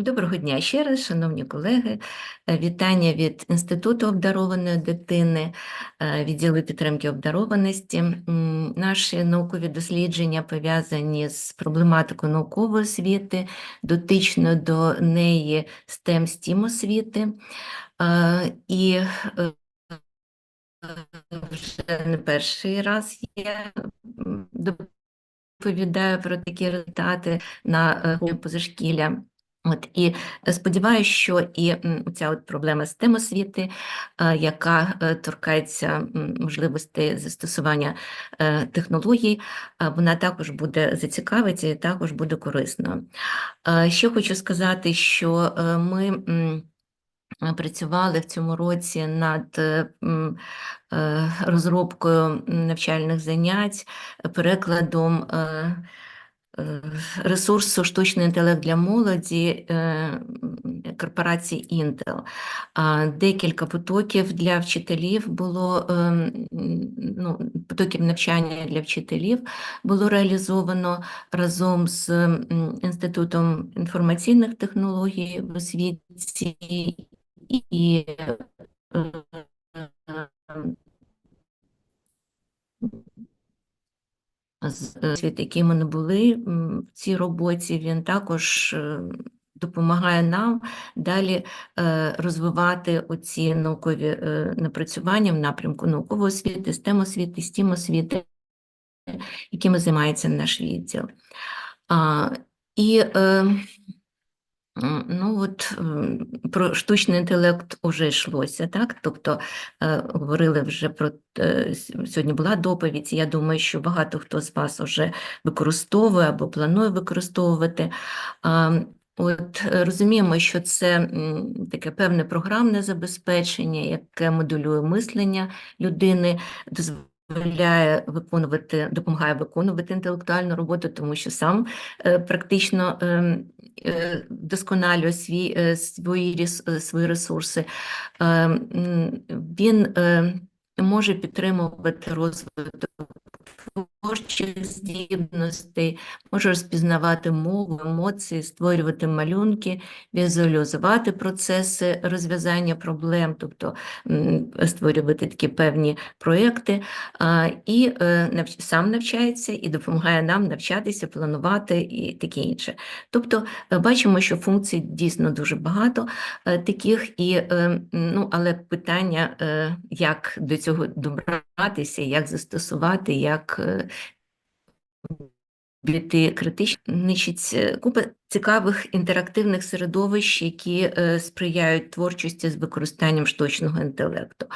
Доброго дня ще раз, шановні колеги. Е, Вітання від Інституту обдарованої дитини, е, відділу підтримки обдарованості. Наші наукові дослідження пов'язані з проблематикою наукової освіти, дотично до неї STEM STEAM освіти. Е, І вже не перший раз я доповідаю про такі результати на позашкілля. От і сподіваюся, що і ця от проблема з тем освіти, е, яка е, торкається можливостей застосування е, технологій, е, вона також буде зацікавиться і також буде корисною. Е, Ще хочу сказати, що е, ми е, працювали в цьому році над е, е, розробкою навчальних занять, перекладом. Е, е, Ресурсу штучний інтелект для молоді е, корпорації Intel. Декілька потоків для вчителів було е, ну, потоків навчання для вчителів було реалізовано разом з Інститутом інформаційних технологій в освіті і е, з- е, світ, який ми не були в цій роботі, він також е, допомагає нам далі е, розвивати оці наукові е, напрацювання в напрямку наукової освіти, STEM освіти, STEM освіти, якими займається наш відділ. І Ну от про штучний інтелект вже йшлося, так? Тобто е, говорили вже про е, сьогодні була доповідь. Я думаю, що багато хто з вас вже використовує або планує використовувати. От е, розуміємо, що це таке певне програмне забезпечення, яке модулює мислення людини, дозволяє виконувати, допомагає виконувати інтелектуальну роботу, тому що сам е, практично досконалює е, вдосконалює свій, е, свої, свої ресурси. Е, Він е, може підтримувати розвиток творчих здібностей, може розпізнавати мову, емоції, створювати малюнки, візуалізувати процеси розв'язання проблем, тобто створювати такі певні проекти, і е, сам навчається і допомагає нам навчатися, планувати і таке інше. Тобто е, бачимо, що функцій дійсно дуже багато е, таких, і, ну, але питання, як до цього добратися, як застосувати, як е, бити критично. Значить, купа цікавих інтерактивних середовищ, які е, сприяють творчості з використанням штучного інтелекту.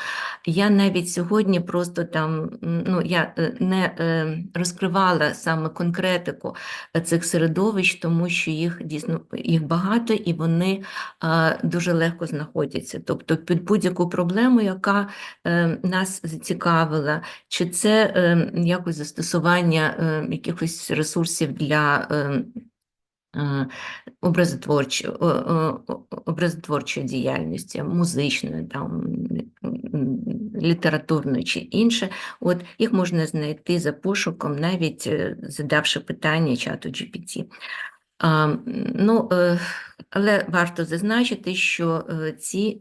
Я навіть сьогодні просто там, ну, я е, не е, розкривала саме конкретику цих середовищ, тому що їх дійсно їх багато і вони дуже легко знаходяться. Тобто під будь-яку проблему, яка нас зацікавила, чи це якось застосування якихось ресурсів для образотворчої, діяльності, музичної, там, літературної чи інше, от їх можна знайти за пошуком, навіть е, задавши питання чату GPT. Ну, е, але варто зазначити, що е, ці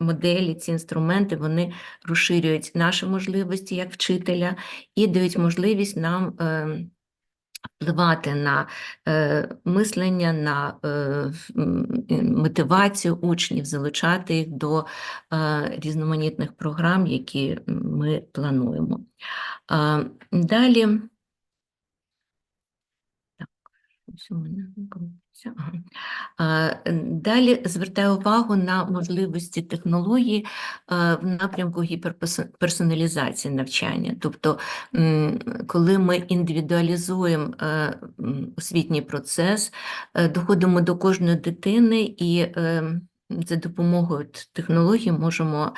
моделі, ці інструменти, вони розширюють наші можливості як вчителя і дають можливість нам е, впливати на е, мислення, на е, мотивацію учнів, залучати їх до е, різноманітних програм, які ми плануємо. Е, Далі. Ось у мене крутиться. Ага. А, е, Далі звертаю увагу на можливості технології в напрямку гіперперсоналізації навчання. Тобто, коли ми індивідуалізуємо е, освітній процес, е, доходимо до кожної дитини і е, за допомогою технологій можемо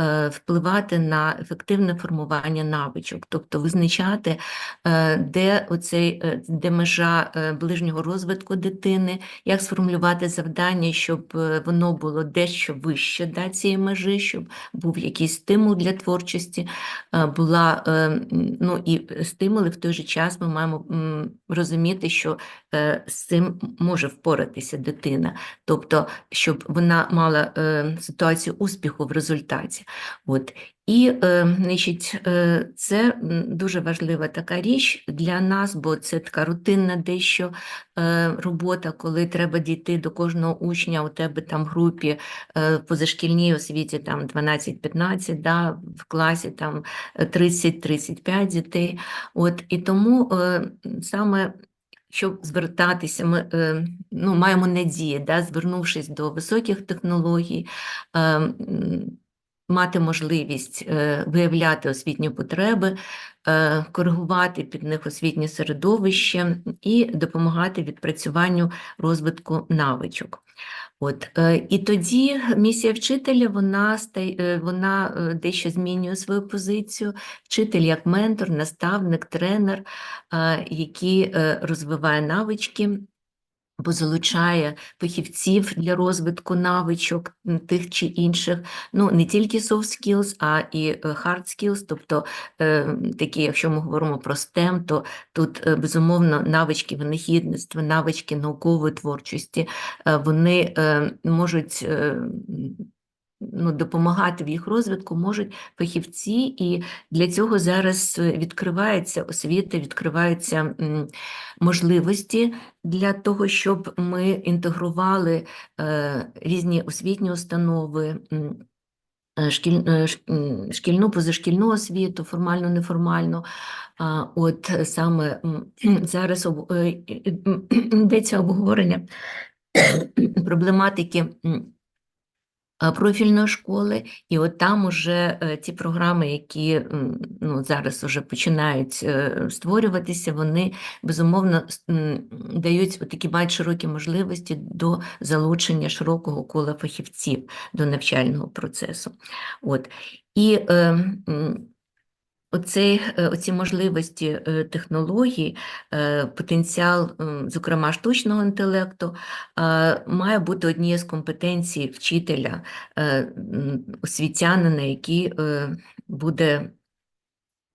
е, впливати на ефективне формування навичок, тобто визначати, е, де оцей, е, де межа ближнього розвитку дитини, як сформулювати завдання, щоб воно було дещо вище да, цієї межі, щоб був якийсь стимул для творчості, була ну і стимули в той же час ми маємо розуміти, що з цим може впоратися дитина, тобто, щоб вона мала е, ситуацію успіху в результаті. От. І е, значить, е, це дуже важлива така річ для нас, бо це така рутинна дещо е, робота, коли треба дійти до кожного учня, у тебе там в групі е, в позашкільній освіті там 12-15, да, в класі там е, 30-35 дітей. От, і тому е, саме щоб звертатися, ми е, ну, маємо надію, да, звернувшись до високих технологій, е, мати можливість е, виявляти освітні потреби, коригувати під них освітнє середовище і допомагати відпрацюванню розвитку навичок. От, е, і тоді місія вчителя вона, е, вона е, дещо змінює свою позицію. Вчитель як ментор, наставник, тренер, який розвиває навички, бо залучає фахівців для розвитку навичок тих чи інших, ну не тільки soft skills, а і е, hard skills, тобто е, такі, якщо ми говоримо про STEM, то тут е, безумовно навички винахідництва, навички наукової творчості, вони можуть ну, допомагати в їх розвитку можуть фахівці, і для цього зараз відкривається освіта, відкриваються можливості для того, щоб ми інтегрували е, різні освітні установи. е, Шкіль, е, шкільну, позашкільну освіту, формальну, неформальну. А, От саме зараз йдеться обговорення проблематики профільної школи, і от там уже е, ті програми, які ну, зараз вже починають е, створюватися, вони безумовно дають такі мають широкі можливості до залучення широкого кола фахівців до навчального процесу. От. І е, Оцей, е, оці можливості е, технологій, е, потенціал, зокрема штучного інтелекту, має бути однією з компетенцій вчителя, освітянина, який буде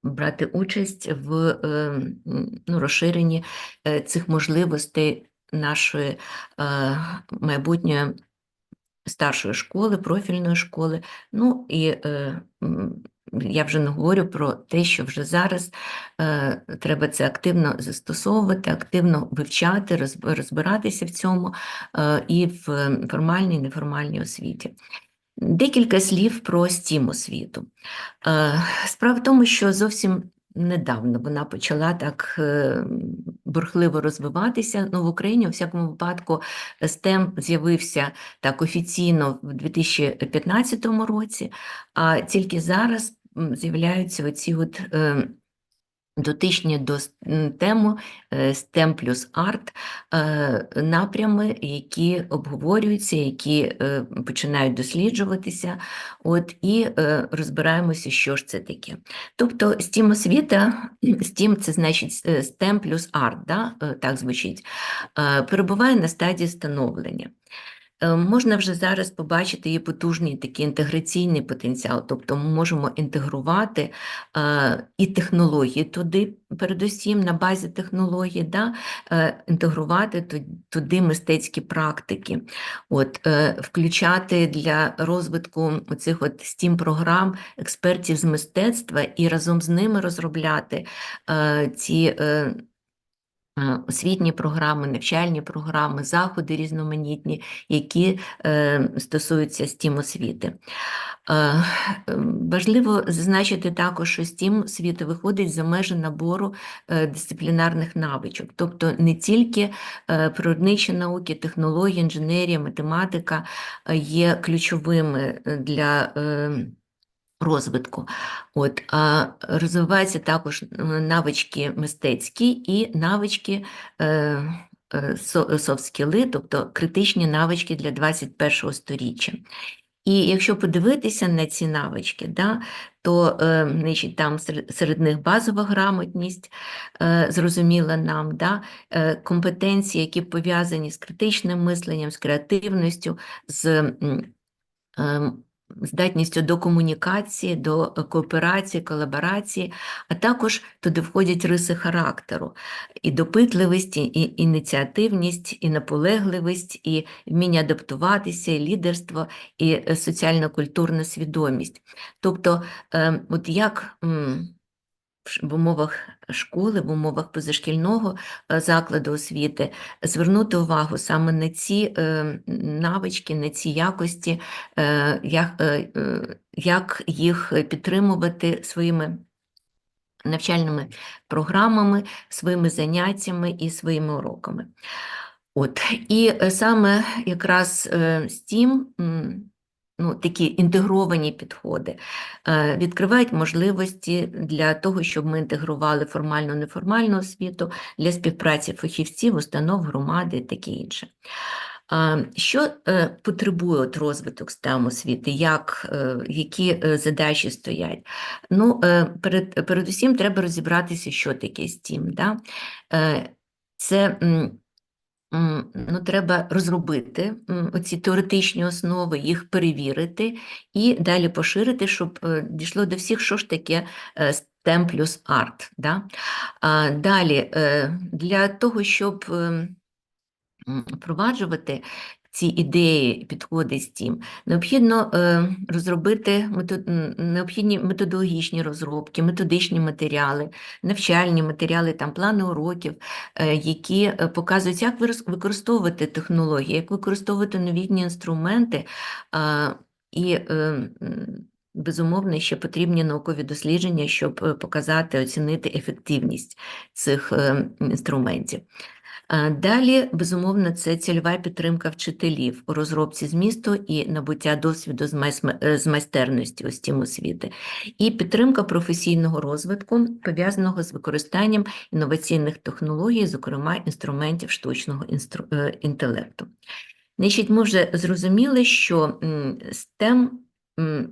брати участь в ну, розширенні цих можливостей нашої майбутньої старшої школи, профільної школи. Ну і я вже не говорю про те, що вже зараз е, треба це активно застосовувати, активно вивчати, розбиратися в цьому е, і в формальній, і неформальній освіті. Декілька слів про STEAM освіту. Е, Справа в тому, що зовсім недавно вона почала так е, бурхливо розвиватися. Ну, в Україні, у всякому випадку, STEM з'явився так офіційно в 2015 році, а тільки зараз з'являються оці от. е, Дотичні до тему е, STEM плюс арт е, напрями, які обговорюються, які починають досліджуватися, от, і розбираємося, що ж це таке. Тобто STEM освіта, STEM – це значить STEM плюс арт, да? так звучить, перебуває на стадії становлення. Е, Можна вже зараз побачити її потужний такий інтеграційний потенціал, тобто ми можемо інтегрувати е, і технології туди, передусім на базі технологій, да, е, інтегрувати туди мистецькі практики, от, включати для розвитку оцих от STEAM-програм експертів з мистецтва і разом з ними розробляти ці освітні програми, навчальні програми, заходи різноманітні, які е, стосуються STEAM освіти. Е, Важливо зазначити також, що STEAM освіта виходить за межі набору е, дисциплінарних навичок, тобто не тільки е, природничі науки, технології, інженерія, математика е, є ключовими е, для е, розвитку. От, а розвиваються також е, навички мистецькі і навички е, е, софт-скіли, тобто критичні навички для 21 сторіччя. І якщо подивитися на ці навички, да, то е, значить, там серед них базова грамотність, е, зрозуміла нам, да, е, компетенції, які пов'язані з критичним мисленням, з креативністю, з е, здатністю до комунікації, до кооперації, колаборації, а також туди входять риси характеру, і допитливість, і ініціативність, і наполегливість, і вміння адаптуватися, і лідерство, і е, соціально-культурна свідомість. Тобто, е, от як в умовах школи, в умовах позашкільного е, закладу освіти звернути увагу саме на ці е, навички, на ці якості, е, як, їх підтримувати своїми навчальними програмами, своїми заняттями і своїми уроками. От, і саме якраз е, STEAM, м, ну, такі інтегровані підходи, е, відкривають можливості для того, щоб ми інтегрували формальну неформальну освіту для співпраці фахівців, установ, громади і таке інше. Що е, потребує от розвиток STEM освіти, як, е, які е, задачі стоять? Ну, е, перед, передусім треба розібратися, що таке STEAM. Да? Е, Це ну, треба розробити ці теоретичні основи, їх перевірити і далі поширити, щоб е, дійшло до всіх, що ж таке е, STEM плюс арт. Да? Далі, е, для того, щоб ем, впроваджувати ці ідеї, підходи STEAM, необхідно е, розробити необхідні методологічні розробки, методичні матеріали, навчальні матеріали, там, плани уроків, е, які е, показують, як використовувати технології, як використовувати новітні інструменти. І, безумовно, ще потрібні наукові дослідження, щоб показати, оцінити ефективність цих інструментів. Далі, безумовно, це цільова підтримка вчителів у розробці змісту і набуття досвіду з е, майстерності у стім освіти, і підтримка професійного розвитку, пов'язаного з використанням інноваційних технологій, зокрема інструментів штучного е, інтелекту. Значить, ми вже зрозуміли, що STEM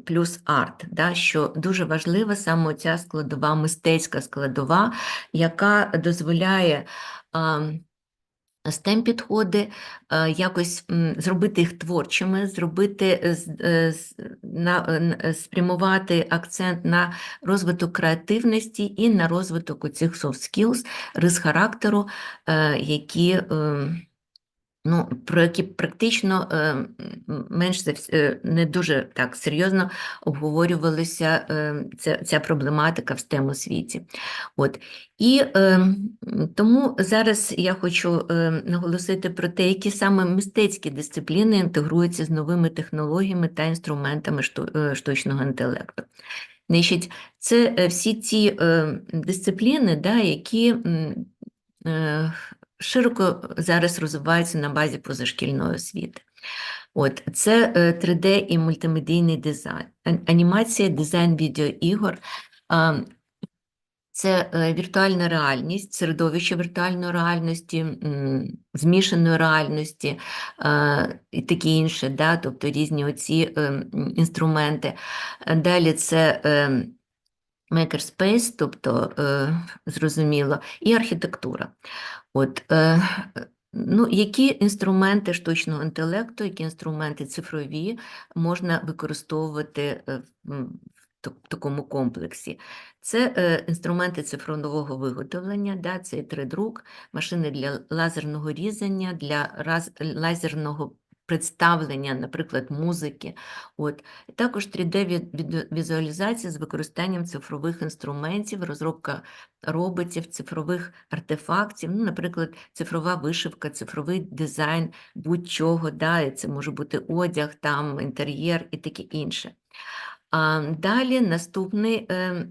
плюс арт, да, що дуже важлива саме ця складова, мистецька складова, яка дозволяє а, STEM підходи, е, якось зробити їх творчими, зробити е, е, спрямувати акцент на розвиток креативності і на розвиток оцих soft skills, рис характеру, які е, ну, про які практично е, менш за е, не дуже так серйозно обговорювалася е, ця, ця проблематика в STEM освіті. От. І е, тому зараз я хочу наголосити про те, які саме мистецькі дисципліни інтегруються з новими технологіями та інструментами штучного інтелекту. Значить, це всі е, дисципліни, да, які широко зараз розвиваються на базі позашкільної освіти. От, це е, 3D і мультимедійний дизайн, анімація, дизайн відеоігор, це е, віртуальна реальність, середовище віртуальної реальності, змішаної реальності е, і таке інше, да, тобто різні оці е, інструменти. Е, Далі це е, makerspace, тобто е, зрозуміло, і архітектура. От, е, ну, які інструменти штучного інтелекту, які інструменти цифрові можна використовувати е, в такому комплексі? Це інструменти цифрового виготовлення, да, це 3D-друк, машини для лазерного різання, для лазерного представлення, наприклад, музики. От. Також 3D-візуалізація з використанням цифрових інструментів, розробка роботів, цифрових артефактів, ну, наприклад, цифрова вишивка, цифровий дизайн будь-чого, да, це може бути одяг, там, інтер'єр і таке інше. А далі наступний е,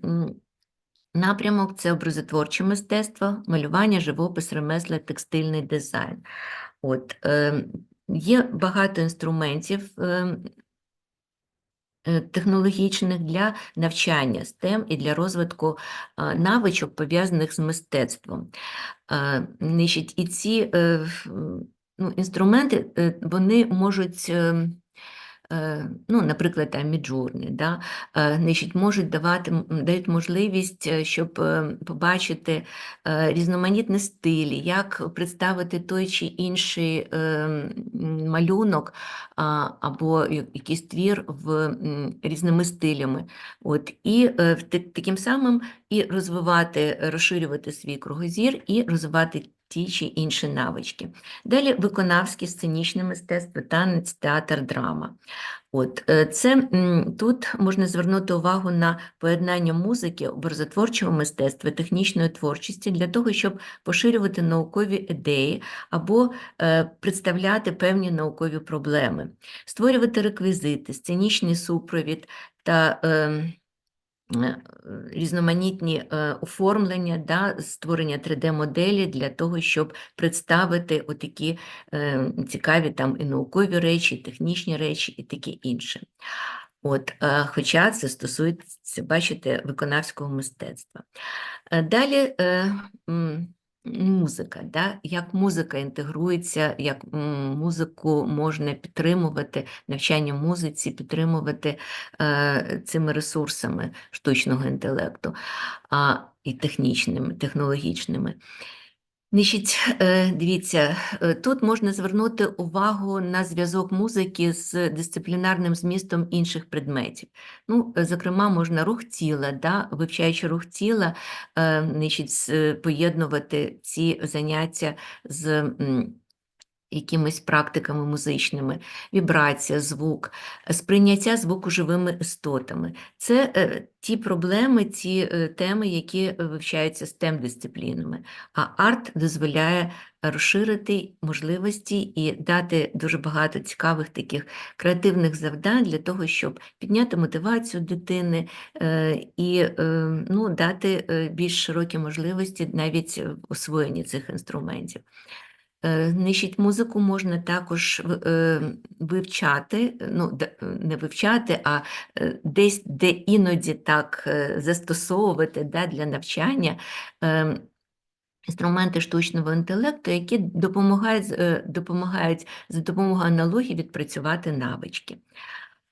напрямок це образотворче мистецтво, малювання, живопис, ремесла, текстильний дизайн. От, е, є багато інструментів е, е, технологічних для навчання STEM і для розвитку е, навичок, пов'язаних з мистецтвом. Е, і ці ну, інструменти вони можуть. Е, Ну, наприклад, там Midjourney, да, е, значить, можуть давати, дають можливість, е, щоб е, побачити різноманітні стилі, як представити той чи інший е, малюнок або якийсь твір в різними стилями. От, і таким самим і розвивати, розширювати свій кругозір і розвивати ті чи інші навички. Далі виконавське сценічне мистецтво, танець, театр, драма. От е, це тут можна звернути увагу на поєднання музики, образотворчого мистецтва, технічної творчості для того, щоб поширювати наукові ідеї або е, представляти певні наукові проблеми, створювати реквізити, сценічний супровід та е, різноманітні е, оформлення, да, створення 3D-моделі для того, щоб представити отакі е, цікаві там і наукові речі, і технічні речі, і таке інше. От, е, хоча це стосується, бачите, виконавського мистецтва. Е, Далі е, музика, да? як музика інтегрується, як музику можна підтримувати, навчання музиці підтримувати е, цими ресурсами штучного інтелекту а, і технічними, технологічними. Значить, е, дивіться, е, тут можна звернути увагу на зв'язок музики з дисциплінарним змістом інших предметів. Ну, е, зокрема, можна рух тіла, да, вивчаючи рух тіла, значить, поєднувати ці заняття з якимись практиками музичними, вібрація, звук, е, сприйняття звуку живими істотами. Це е, ті проблеми, ті е, теми, які е, вивчаються STEM-дисциплінами. А арт дозволяє розширити можливості і дати дуже багато цікавих таких креативних завдань для того, щоб підняти мотивацію дитини е, і е, ну, дати е, більш широкі можливості навіть в освоєнні цих інструментів. Е, Значить, музику можна також е, вивчати, ну, не вивчати, а е, десь, де іноді так е, застосовувати да, для навчання е, інструменти штучного інтелекту, які допомагають, е, допомагають за допомогою аналогії відпрацювати навички.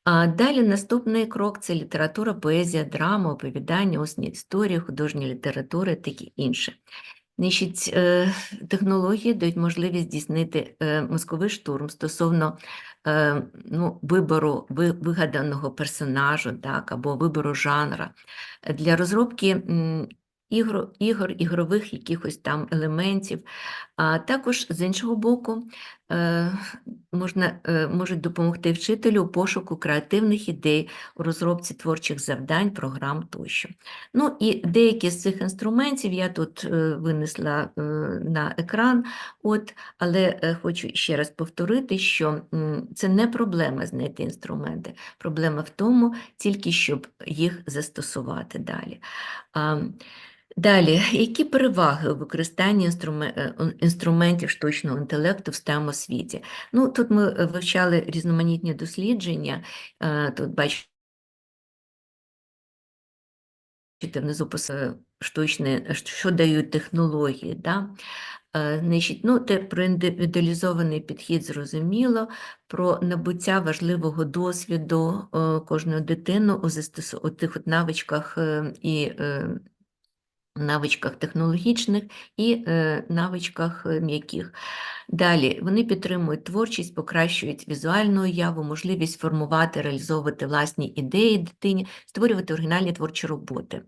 А далі наступний крок це література, поезія, драма, оповідання, усні історії, художня література, таке інше. Значить, е, технології дають можливість здійснити е, мозковий штурм стосовно е, ну, вибору вигаданого персонажу так, або вибору жанра для розробки ігор, ігор, ігрових якихось там елементів. А також, з іншого боку, е, можна, е, можуть допомогти вчителю у пошуку креативних ідей, у розробці творчих завдань, програм тощо. Ну і деякі з цих інструментів я тут е, винесла на екран, от, але хочу ще раз повторити, що це не проблема знайти інструменти. Проблема в тому, тільки щоб їх застосувати далі. Далі, які переваги у використанні е, інструментів штучного інтелекту в STEM освіті? Ну, тут ми е, вивчали різноманітні дослідження. е, Тут бачите, внизу штучне, що дають технології. Да? Значить, ну, те про індивідуалізований підхід зрозуміло, про набуття важливого досвіду кожної дитини у, застосу... у тих от навичках і навичках технологічних і е, навичках е, м'яких. Далі вони підтримують творчість, покращують візуальну уяву, можливість формувати, реалізовувати власні ідеї дитині, створювати оригінальні творчі роботи.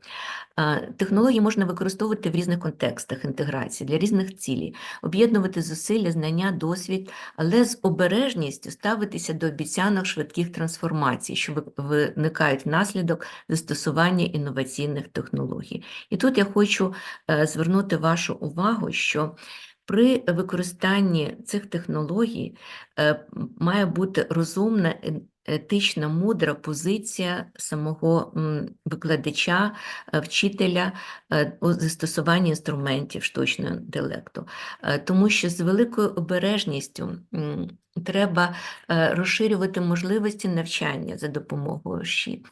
Технології можна використовувати в різних контекстах інтеграції для різних цілей, об'єднувати зусилля, знання, досвід, але з обережністю ставитися до обіцянок швидких трансформацій, що виникають внаслідок застосування інноваційних технологій. І тут я хочу е, звернути вашу увагу, що при використанні цих технологій е, має бути розумна, е- етична, мудра позиція самого викладача, вчителя у застосуванні інструментів штучного інтелекту. Тому що з великою обережністю треба е, розширювати можливості навчання за допомогою ЩІ.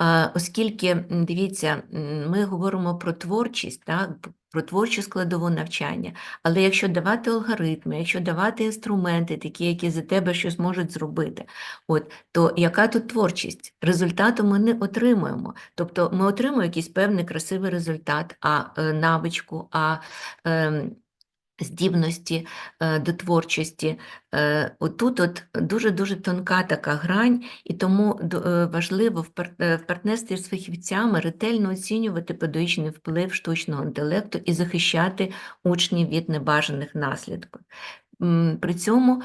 Е, Оскільки, дивіться, ми говоримо про творчість, так, про творчу складову навчання, але якщо давати алгоритми, якщо давати інструменти, такі, які за тебе щось можуть зробити, от, то яка тут творчість? Результату ми не отримуємо. Тобто ми отримуємо якийсь певний красивий результат, а е, навичку, а ем, здібності е, до творчості. Е, Отут от дуже-дуже тонка така грань, і тому е, важливо в пар- в партнерстві з фахівцями ретельно оцінювати педагогічний вплив штучного інтелекту і захищати учнів від небажаних наслідків. При цьому,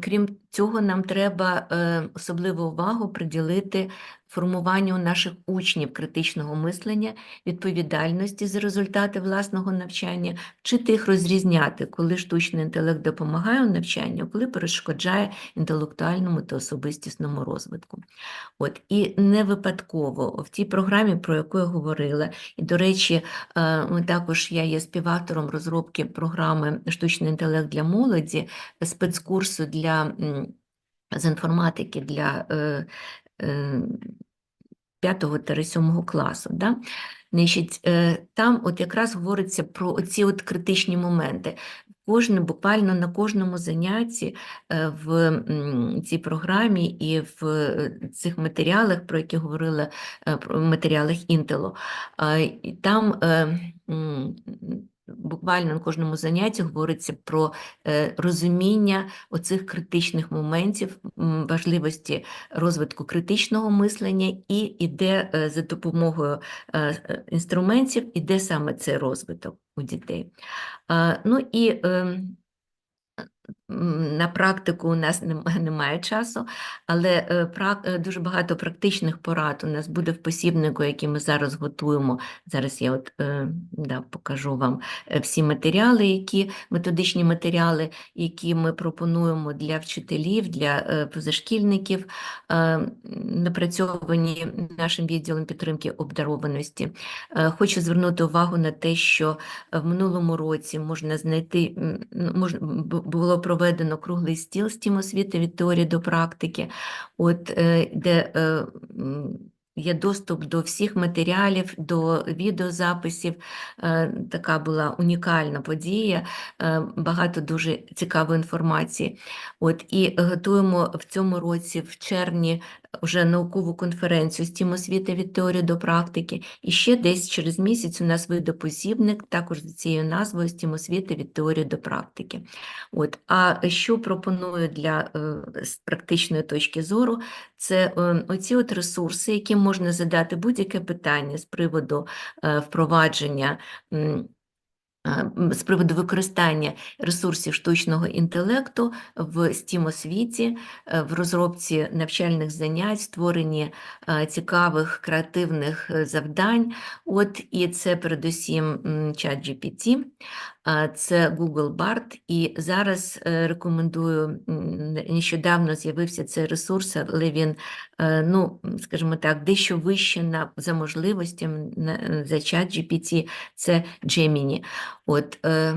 крім цього, нам треба особливу увагу приділити формуванню наших учнів критичного мислення, відповідальності за результати власного навчання, вчити їх розрізняти, коли штучний інтелект допомагає у навчанні, коли перешкоджає інтелектуальному та особистісному розвитку. От, і не випадково в тій програмі, про яку я говорила, і, до речі, е, також я є співавтором розробки програми Штучний інтелект для молоді, спецкурсу для з інформатики для е, е, 5-7 класу. Да? Значить, е, там от якраз говориться про оці от критичні моменти. Кожне, буквально на кожному занятті е, в цій програмі і в е, цих матеріалах, про які говорила, про матеріалах Інтелу, там буквально на кожному занятті говориться про е, розуміння оцих критичних моментів, важливості розвитку критичного мислення, і іде е, за допомогою е, інструментів, іде саме цей розвиток у дітей. Ну і ем, на практику у нас нем- немає часу, але е, е, дуже багато практичних порад у нас буде в посібнику, який ми зараз готуємо. Зараз я от е, да, покажу вам всі матеріали, які методичні матеріали, які ми пропонуємо для вчителів, для позашкільників, напрацьовані нашим відділом підтримки обдарованості. Хочу звернути увагу на те, що в минулому році можна знайти, ну, можна, було проведено круглий стіл з тім освіти від теорії до практики, от, е, де е, є доступ до всіх матеріалів, до відеозаписів. Е, Така була унікальна подія, багато дуже цікавої інформації. От, і готуємо в цьому році, в червні, вже наукову конференцію з тім освіти від теорії до практики. І ще десь через місяць у нас вийде посібник, також за цією назвою з тім освіти від теорії до практики. От. А що пропоную для е, з практичної точки зору, це е, оці от ресурси, яким можна задати будь-яке питання з приводу е, впровадження. З приводу використання ресурсів штучного інтелекту в STEAM освіті, е, в розробці навчальних занять, створенні е, цікавих креативних е, завдань. От і це передусім чат GPT, це Google Bard, і зараз рекомендую, нещодавно з'явився цей ресурс, але він, ну, скажімо так, дещо вище на, за можливостями за чат GPT, це Gemini. От, е,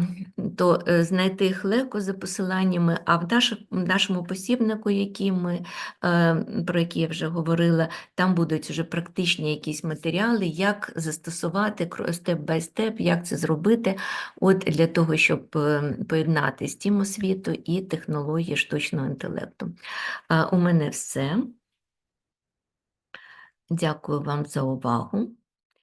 то е, знайти їх легко за посиланнями, а в нашому посібнику, який ми, е, про який я вже говорила, там будуть вже практичні якісь матеріали, як застосувати степ-бай-степ, як це зробити, от для того, щоб поєднати STEAM освіту і технології штучного інтелекту. У мене все. Дякую вам за увагу.